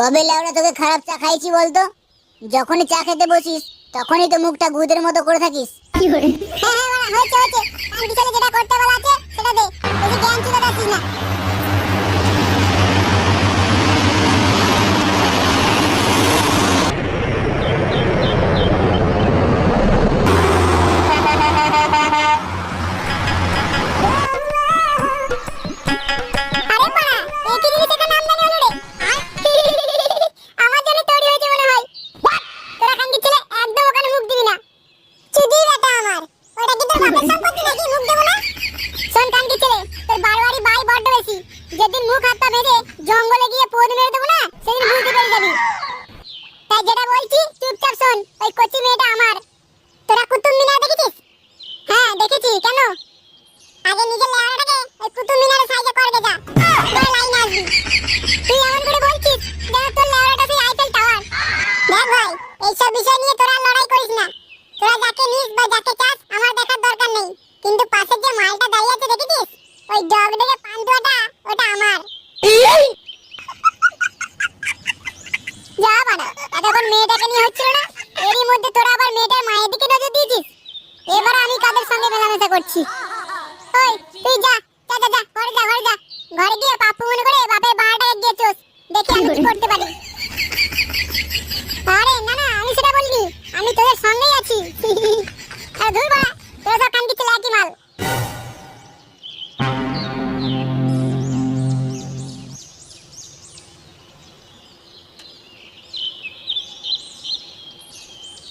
কবে লাউরা তোকে খারাপ চা খাইছি বলতো? যখনই চা খেতে বসিস তখনই তো মুখটা গুদের মতো করে থাকিস। কি করে? হ্যাঁ হ্যাঁ হয়েছে হয়েছে। যেটা করতে বলা আছে সেটা দে। জ্ঞান চলে না।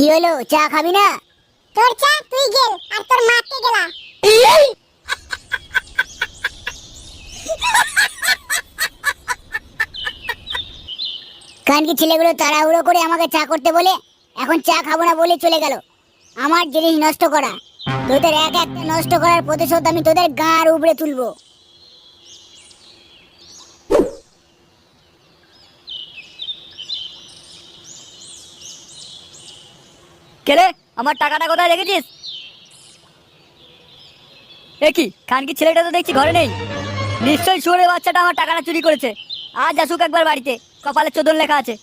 কি হলো? চা খাবি না? তোর চা তুই গেল আর তোর মাকে গেলা? কানকি ছেলেগুলো তাড়াহুড়ো করে আমাকে চা করতে বলে এখন চা খাব না বলে চলে গেল। আমার জিনিস নষ্ট করা। তোদের এক একটা নষ্ট করার প্রতিশোধ আমি তোদের গাঁর উপরে তুলবো। কেরে আমার টাকাটা কোথায় রেখেছিস? এ কি? ছেলেটা তো দেখছি ঘরে নেই। নিশ্চয়ই শুয়ে বাচ্চাটা আমার টাকাটা চুরি করেছে। আজ আসুক একবার বাড়িতে। কপালে চোদন লেখা আছে।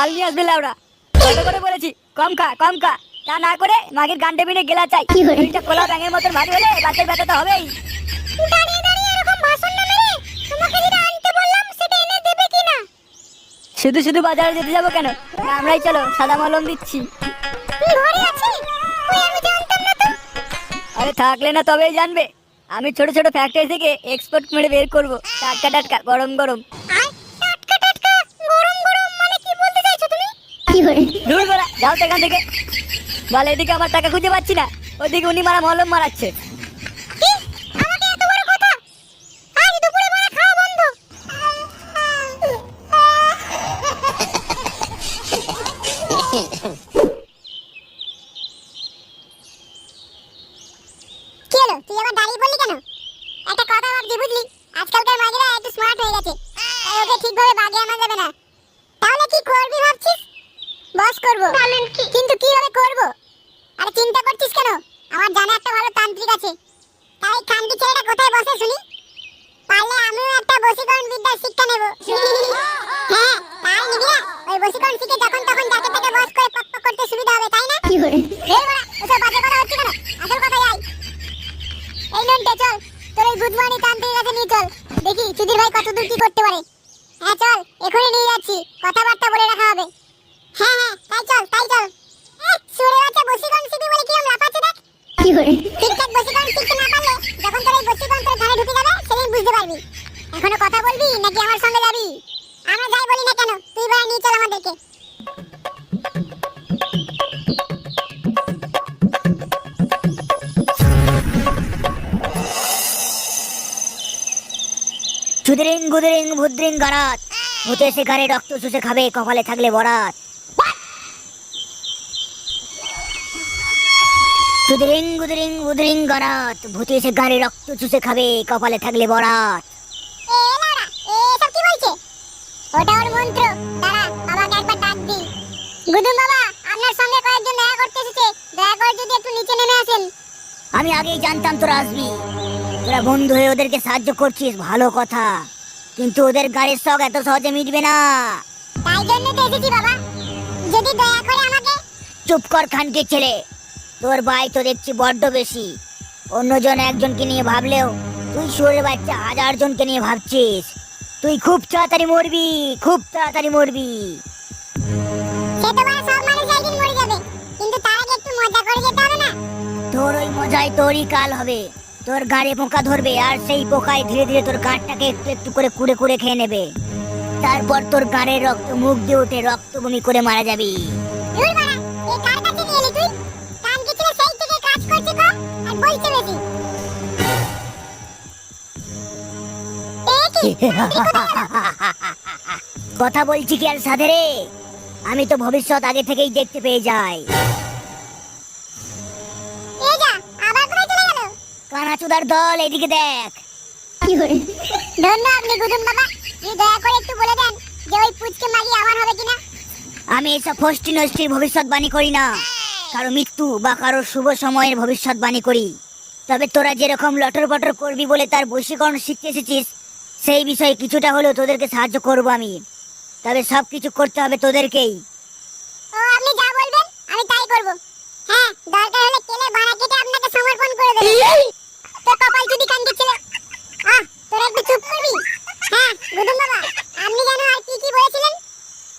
মাল নিয়ে আসবে লাউরা। কত করে বলেছি? কম খা কম খা। তা না করে মাগের গান্ডে বিনে গেলা চাই। এইটা কোলা ব্যাঙের মতন ভারী হলে বাতের ব্যথা তো হবেই। শুধু শুধু বাজারে যেতে যাব কেন? আমরাই চলো সাদা মলম দিচ্ছি। আরে থাকলে না তবেই জানবে। আমি ছোট ছোট ফ্যাক্টরি থেকে এক্সপোর্ট মেরে বের করব। টাটকা টাটকা গরম গরম। দূর করা। যাও সেখান থেকে। বলে, এদিকে আমার টাকা খুঁজে পাচ্ছি না। ওদিকে উনি মারা মলম মারাচ্ছে। কতদূর কি করতে পারে? হ্যাঁ চল এখনই নিয়ে যাচ্ছি। কথাবার্তা বলে ছুদ্রিং গুদ্রিং ভুদ্রিং গারাত। ভূতে শিকারে রক্ত চুষে খাবে কপালে থাকলে বরাত। চুদরিং গুদ্রিং গুদরিং গরাত ভূতে শিকারে রক্ত চুষে খাবে কপালে থাকলে বরাত। ওটা ওর মন্ত্র। একবার ডাক দি। গুদুম বাবা আপনার কয়েকজন দেখা করতে এসেছে। দয়া করে যদি একটু নিচে নেমে আসেন। আমি আগেই জানতাম তোরা আসবি। তোরা বন্ধু হয়ে ওদেরকে সাহায্য করছিস ভালো কথা। কিন্তু ওদের গাড়ির শখ এত সহজে মিটবে না। তাই জন্য তো এসেছি বাবা। যদি দয়া করে আমাকে চুপ কর খানকে ছেলে। তোর ভাই তো দেখছি বড্ড বেশি। অন্যজন একজনকে নিয়ে ভাবলেও তুই শুয়োরের বাচ্চা হাজার জনকে নিয়ে ভাবছিস। তুই খুব তাড়াতাড়ি মরবি খুব তাড়াতাড়ি মরবি। সে তো বড় সব মানুষ একদিন মরে যাবে। কিন্তু তার আগে একটু মজা করে যেতে হবে না। তোর ওই মজায় তোরই কাল হবে। তোর গাড়ে পোকা ধরবে আর সেই পোকায় ধীরে ধীরে তোর গাঁটটাকে একটু একটু করে কুড়ে কুড়ে খেয়ে নেবে। তারপর তোর গাড়ের রক্ত মুখ দিয়ে উঠে রক্ত বমি করে মারা যাবি। কথা বলছি কি আর সাধে রে? আমি তো ভবিষ্যৎ আগে থেকেই দেখতে পেয়ে যাই। কানাচুদার দল এদিকে দেখ। ধন্য আপনি গুদুম বাবা। যদি দয়া করে একটু বলে দেন যে ওই পুচকে মাগি আমার হবে কিনা? আমি এসব ফষ্টি নষ্টির ভবিষ্যৎবাণী করি না। কারও মৃত্যু বা কারও শুভ সময়ের ভবিষ্যৎবাণী করি। তবে তোরা যেরকম লটর পটর করবি বলে তার বশীকরণ শিখতে এসেছিস সেই বিষয়ে কিছুটা হলেও তোদেরকে সাহায্য করব আমি। তবে সব কিছু করতে হবে তোদেরকেই। ও আপনি যা বলবেন আমি তাই করব। হ্যাঁ দরকার হলে কেলে ভাড়া কেটে আপনাকে সমর্পণ করে দেব। তো কপাল যদি কান্দে ছিল। আহ তোরা একটু চুপ করবি? হ্যাঁ গুদুম বাবা আপনি জানো আর কি কি বলেছিলেন?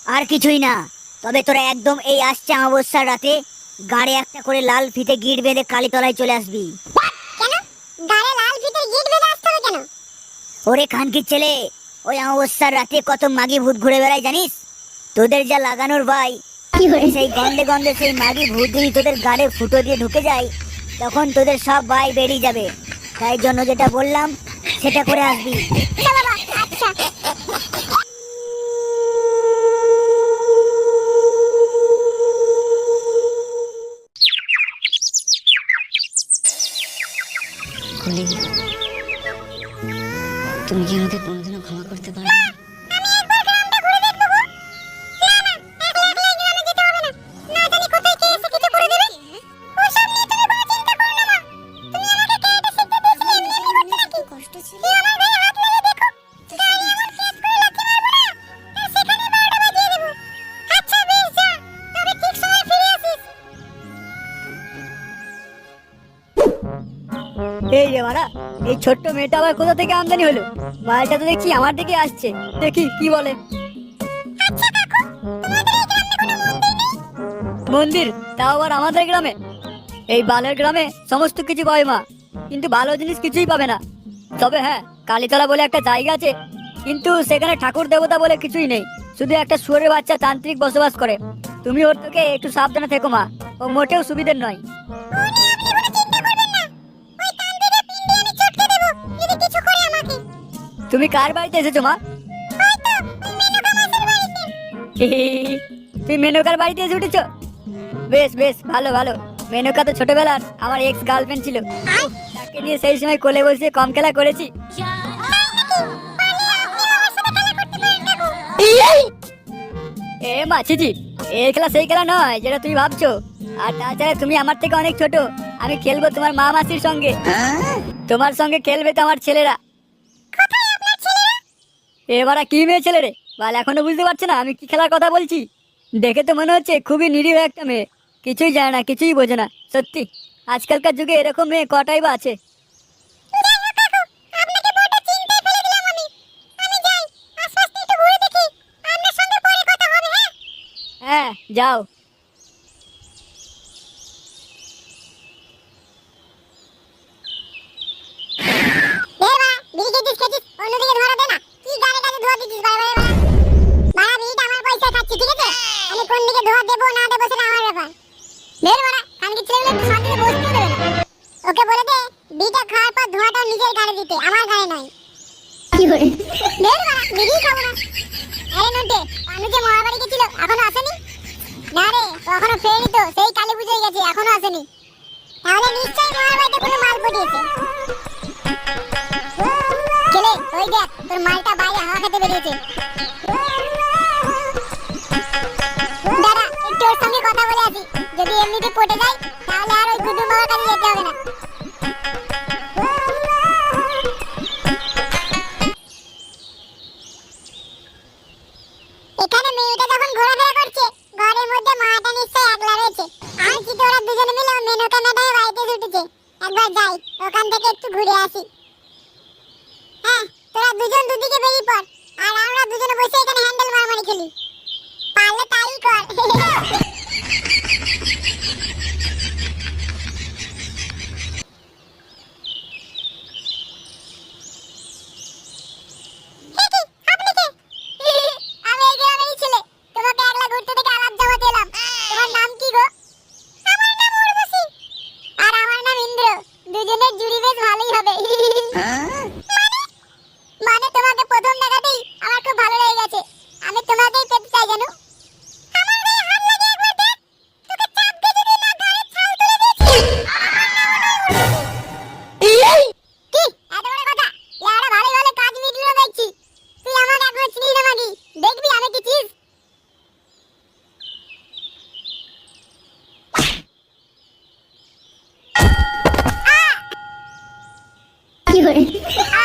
আর কিছুই না। তবে তোরা একদম এই আসছে অমাবস্যার রাতে গাড়ে একটা করে লাল ফিতে গিট বেঁধে কালীতলায় চলে আসবি। কেন? গাড়ে লাল ফিতের গিট বেঁধে আসতে হবে কেন? ওরে খানকির ছেলে ওই অমাবস্যার রাতে কত মাগি ভূত ঘুরে বেড়ায় জানিস? তোদের যা লাগানোর ভাই সেই গন্ধে গন্ধে সেই মাগি ভূত যদি তোদের গাড়ে ফুটো দিয়ে ঢুকে যায় তখন তোদের সব ভাই বেরিয়ে যাবে। তাই জন্য যেটা বললাম সেটা করে আসবি। আচ্ছা। আচ্ছা তুমি কি আমাকে কোনোদিনও ক্ষমা করতে পারবে রে মারা এই ছোট্ট মেয়েটা আবার কোথা থেকে আমদানি হলো? মালটা তো দেখছি আমার দিকে আসছে। দেখি কি বলে? মন্দির তাও আবার আমাদের গ্রামে? এই বালের গ্রামে সমস্ত কিছু পাবে মা কিন্তু ভালো জিনিস কিছুই পাবে না। তবে হ্যাঁ কালীতলা বলে একটা জায়গা আছে কিন্তু সেখানে ঠাকুর দেবতা বলে কিছুই নেই। শুধু একটা সুরের বাচ্চা তান্ত্রিক বসবাস করে। তুমি ওর থেকে একটু সাবধানে থেকো মা ও মোটেও সুবিধের নয়। তুমি কার বাড়িতে এসেছ মা? তুমি মেনকার বাড়িতে এসে উঠেছো? বেশ বেশ ভালো ভালো। মেনকা তো ছোটবেলার আমার এক্স গার্লফ্রেন্ড ছিল। তাকে নিয়ে সেই সময় কোলে বসে কম খেলা করেছি। এ মাছিজি এই খেলা সেই খেলা নয় যেটা তুমি ভাবছ। আর তাছাড়া তুমি আমার থেকে অনেক ছোট। আমি খেলব তোমার মা মাসির সঙ্গে তোমার সঙ্গে খেলবে তো আমার ছেলেরা। এবারে কি মেয়ে ছেলে রে? বাল এখনও বুঝতে পারছে না, আমি কি খেলার কথা বলছি? দেখে তো মনে হচ্ছে খুবই নিরীহ একটা মেয়ে। কিছুই জানে না, কিছুই বোঝে না, সত্যি। আজকালকার যুগে এরকম মেয়ে কটাই বা আছে? হ্যাঁ যাও। অন্যদিকে ধরা না। কি গাড়ি গাড়ি ধোয়া দিছিস বারে বারে বাড়া বিড়িটা আমার পয়সায় খাচ্ছি ঠিক আছে? আমি কোন দিকে ধোয়া দেবো না দেবো সেটা আমার ব্যাপার। বের বাড়া কালকে ছেলেগুলো একটু শান্তিতে বসতে দেবে না। ওকে বলে দে বিড়িটা খাওয়ার পর ধোঁয়াটা নিজের গাড়ি দিতে আমার গাড়ি নয়। কি করে? বের বাড়া বিড়ি খাব না। আরে নন্টে আমি যে মহাবাড়ি গেছিল এখনও আসেনি? না রে এখনও ফেরেনি তো সেই কালী পুজোয় গেছে এখনও আসেনি। তাহলে নিশ্চয়ই মার বাড়িতে কোনো মাল পটিয়েছে। কেলে ওই দেখ, তোর মালটা বাইরে হাওয়া খেতে বেরিয়েছে। দাদা, একটু সঙ্গে কথা বলে আসি। যদি এমনিতে পটে যায়, তাহলে আর ওই গুড্ডু মামার কাছে যেতে হবে না। কি করে আহ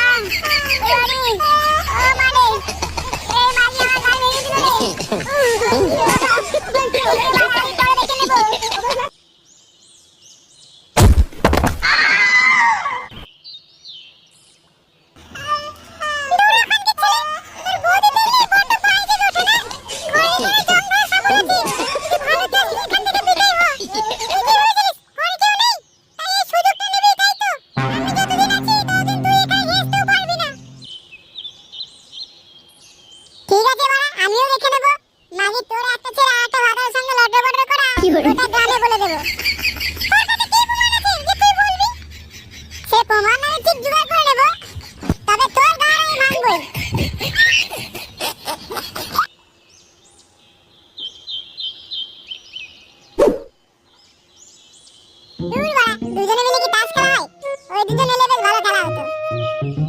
দেখে নেব। নাকি তোর একটা ছেলে একটা ভাতার সঙ্গে লটর বটর করা? গোটা গ্রামে বলে দেবো। সে প্রমাণ আমি ঠিক জোগাড় করে নেব। তবে তোর গান আমি ভাঙবই দুজনে মিলে কি তাস খেলা হয়? ওই দুজন এলে ভালো খেলা হতো।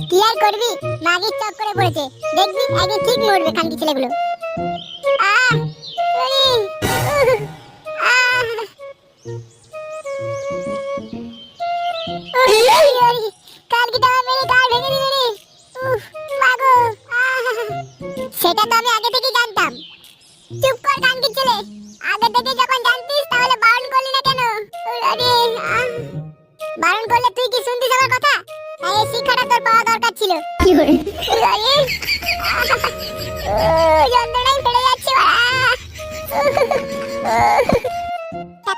কি আর করবি? মাগির চক করে পড়েছে। দেখবি একদিন ঠিক মরবে খানকি ছেলেগুলো। কালকে তো আমার গাল ভেঙে দিল রে উফ, মাগো, সেটা তো আমি আগে থেকেই জানতাম। চুপ কর কানকি ছেলে। আগে থেকে যখন জানতিস তাহলে বারণ করলি না কেন? আরে বারণ করলে তুই কি শুনতিস আমার কথা? এই শিক্ষাটা তোর পাওয়া দরকার ছিল। কি করে আরে, যন্ত্রণায় ফেলে যাচ্ছে বাড়া। তা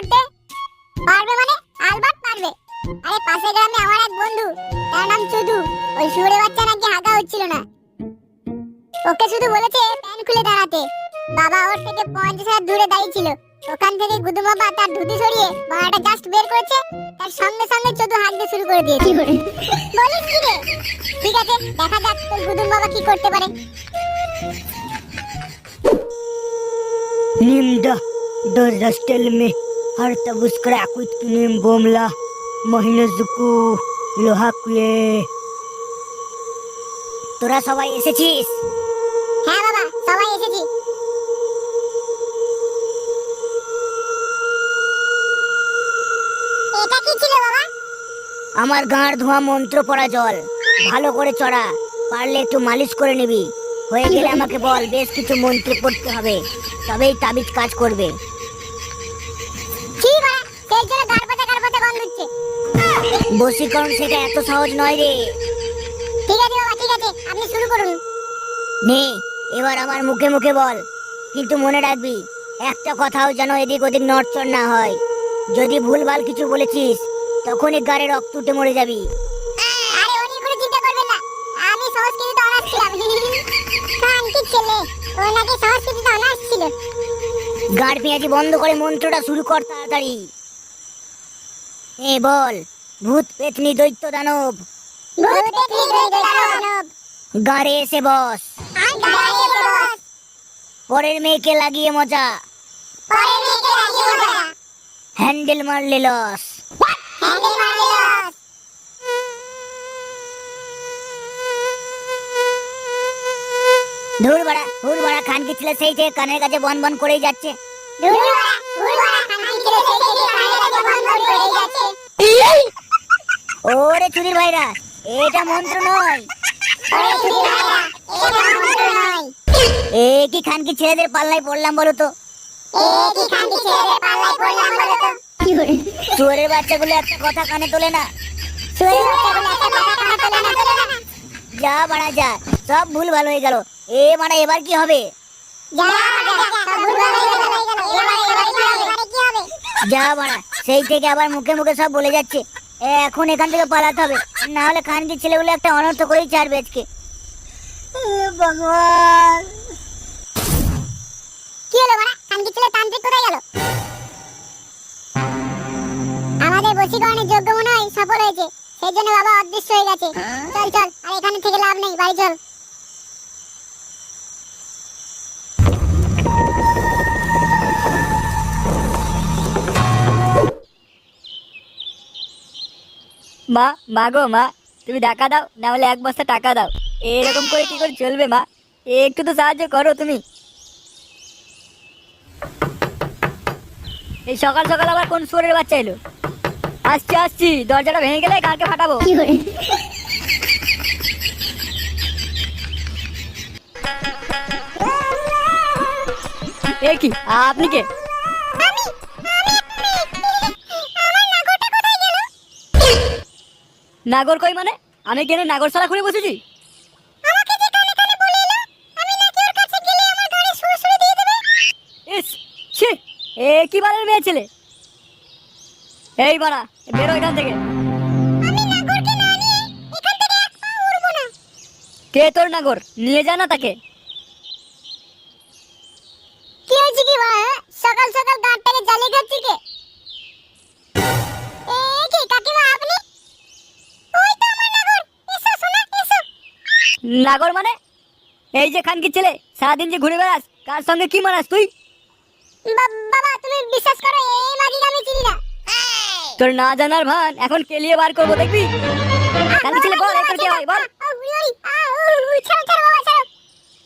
করতে পারবে মানে আলবাত পারবে আরে পাশের গ্রামে আমার এক বন্ধু তার নাম চুদু ওই শুয়োরে বাচ্চা নাকি হাগা হচ্ছিল না ওকে শুধু বলেছে প্যান খুলে দাঁড়াতে বাবা ওর থেকে পঞ্চাশ হাজার দূরে দাঁড়িয়ে ছিল ওখান থেকে গুদুম বাবা তার ধুতি সরিয়ে বাবাটা জাস্ট বের করেছে তার সঙ্গে সঙ্গে চোদু হাঁকতে শুরু করে দিয়েছে কি করে বলিস কি রে ঠিক আছে দেখা যাক তোর গুদুম বাবা কি করতে পারে निम्दा दर रस्टेल में harta buskara aku itkinim bomla মহিনে Dzukou লোহা কুয়ে তোরা সবাই এসেছিস হ্যাঁ বাবা সবাই এসেছি এটা কি ছিল বাবা আমার গাঁড় ধোয়া মন্ত্র পড়া জল ভালো করে চড়া পারলে একটু মালিশ করে নিবি হয়ে গেলে আমাকে বল বেশ কিছু মন্ত্র পড়তে হবে তবেই তাবিজ কাজ করবে বশীকরণ সেটা এত সহজ নয় রে। ঠিক আছে বাবা ঠিক আছে আপনি শুরু করুন। নে এবার আমার মুখে মুখে বল কিন্তু মনে রাখবি একটা কথাও যেন এদিক ওদিক নড়চড় না হয়। যদি ভুলভাল কিছু বলেছিস তখনই গাড়ে রক্ত উঠে মরে যাবি। আরে উনি কোনো চিন্তা করবেন না আমি সংস্কৃত অনার্স করছিলাম কান ছেলে ও নাকি অনার্স ছিল। গাড় পেঁয়াজি বন্ধ করে মন্ত্রটা শুরু কর তাড়াতাড়ি। এ বল ভূত পেতনি দৈত্য দানব। ভূত দেখলি দুই দানব গাড়ে এসে বস। পরের মেয়েকে লাগিয়ে মজা। পরে মেয়েকে লাগিয়ে ওঠা হ্যান্ডেল মারলে লস। হ্যান্ডেল মারলে লস। ধুর বাড়া হুর বাড়া খানকি ছেলে সেই থেকে কানের কাছে বন বন করেই যাচ্ছে। ধুরুয়া ধুরুয়া কান কি ছেলে সেই থেকে কানে কাছে বন্ধ করে যাচ্ছে। ওরে চুরির ভাইরা, এটা মন্ত্র নয়। এ কি এ কি ছেলেদের পাল্লায় পড়লাম বলো তো? চুয়ারের বাচ্চাগুলো একটা কথা কানে তোলে না। যা বাড়া, যা, সব ভুল ভালো হয়ে গেল। এ মানে এবার কি হবে? যা বাড়া, সেই থেকে আবার মুখে মুখে সব বলে যাচ্ছে। এখন এখান থেকে পালাতে হবে। না হলে খানকি ছেলেগুলো একটা অনর্থ করেই ছাড়বে আজকে। ভগবান। কি হলো বাড়া কানকি ছেলে তান্ত্রিক কোথায় গেল? আমাদের বশীকরণের যোগ্য মনে হয় সফল হয়েছে। সেই জন্য বাবা অদৃশ্য হয়ে গেছে। চল চল আর এখানে থেকে লাভ নেই বাড়ি চল। মা মা গো মা তুমি টাকা দাও না হলে এক বস্তা টাকা দাও। এরকম করে কি করে চলবে মা? একটু তো সাহায্য করো তুমি। এই সকাল সকাল আবার কোন সুরের বাচ্চা এলো? আসছি আসছি দরজাটা ভেঙে গেলে কালকে ফাটাবো। এ কি আপনি কে? নাগর কই মানে? আমি কেন নাগর সালা খুলে বসেছি? ইস ছি এ কি বালের মেয়ে ছেলে? এই বাড়া বেরো এখান থেকে। কে তোর নাগর? নিয়ে যা না তাকে। কি হয়েছে কি হ্যাঁ? সকাল সকাল গাঁটটাকে জ্বালিয়ে খাচ্ছি নাগর মানে? এই যে খানকি ছেলে সারাদিন যে ঘুরে বেড়াস কার সঙ্গে কি মানাস তুই? বাবা তুমি বিশ্বাস করো এই মাগিকে আমি চিনি না। তোর না জানার ভান এখন কেলিয়ে বার করব দেখবি? খানকি ছেলে বল এরপর কি হয় বল।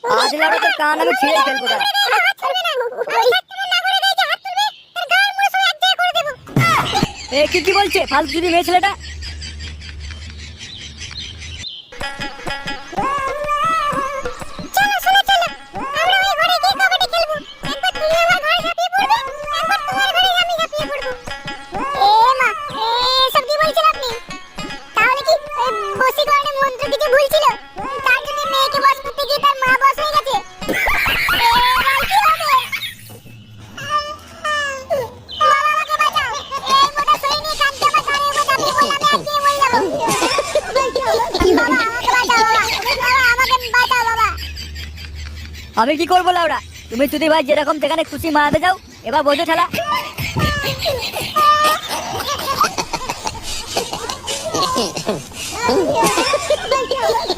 আজ লাউডা তোর কান আমি ছিঁড়ে ফেলব না এ কি কি বলছে? ফালতু যদি মেয়ে ছেলেটা? কি করব লাউরা? তুমি যদি ভাই যেরকম সেখানে খুশি মারাতে যাও এবার বোঝো ঠেলা